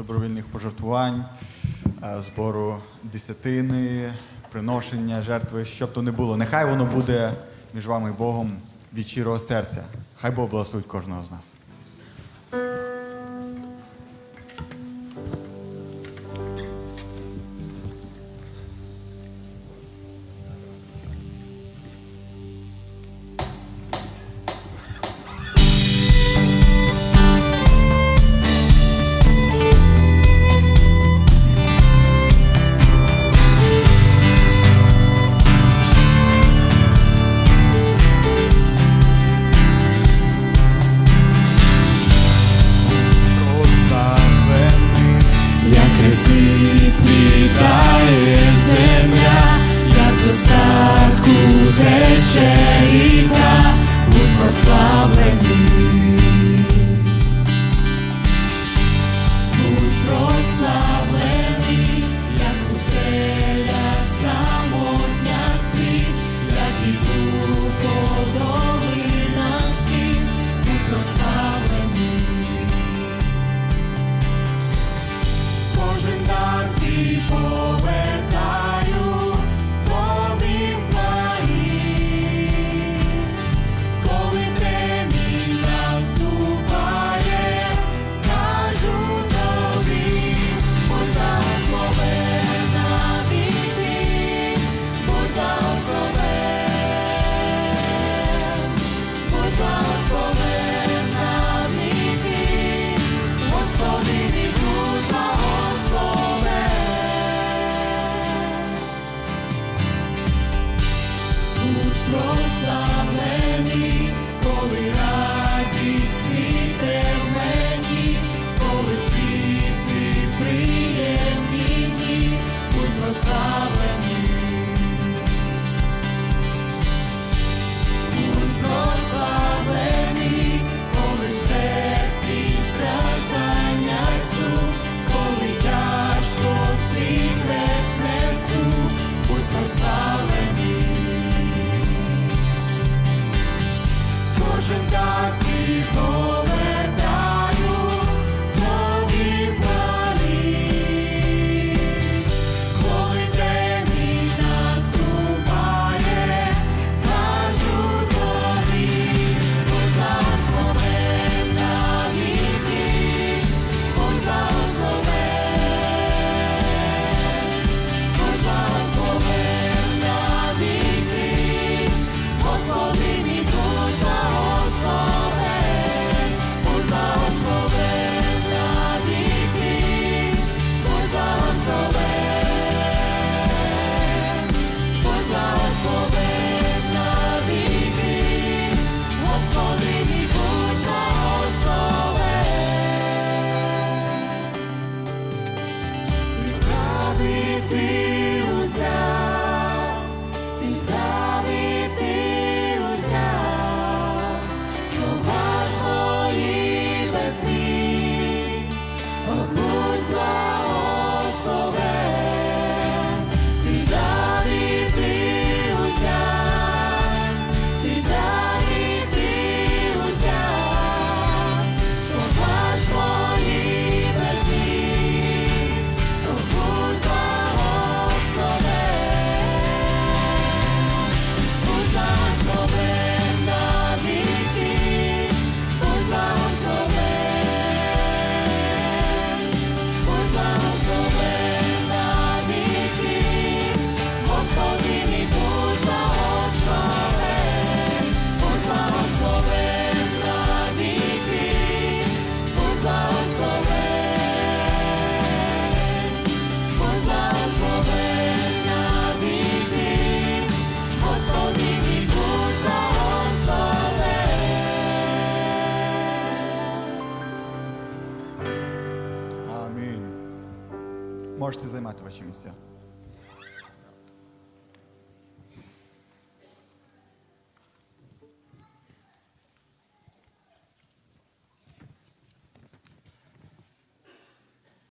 добровільних пожертвувань, е, збору десятини, приношення, жертви, щоб то не було. Нехай воно буде між вами і Богом від щирого серця. Хай Бог благословить кожного з нас. можете займати ваші місця.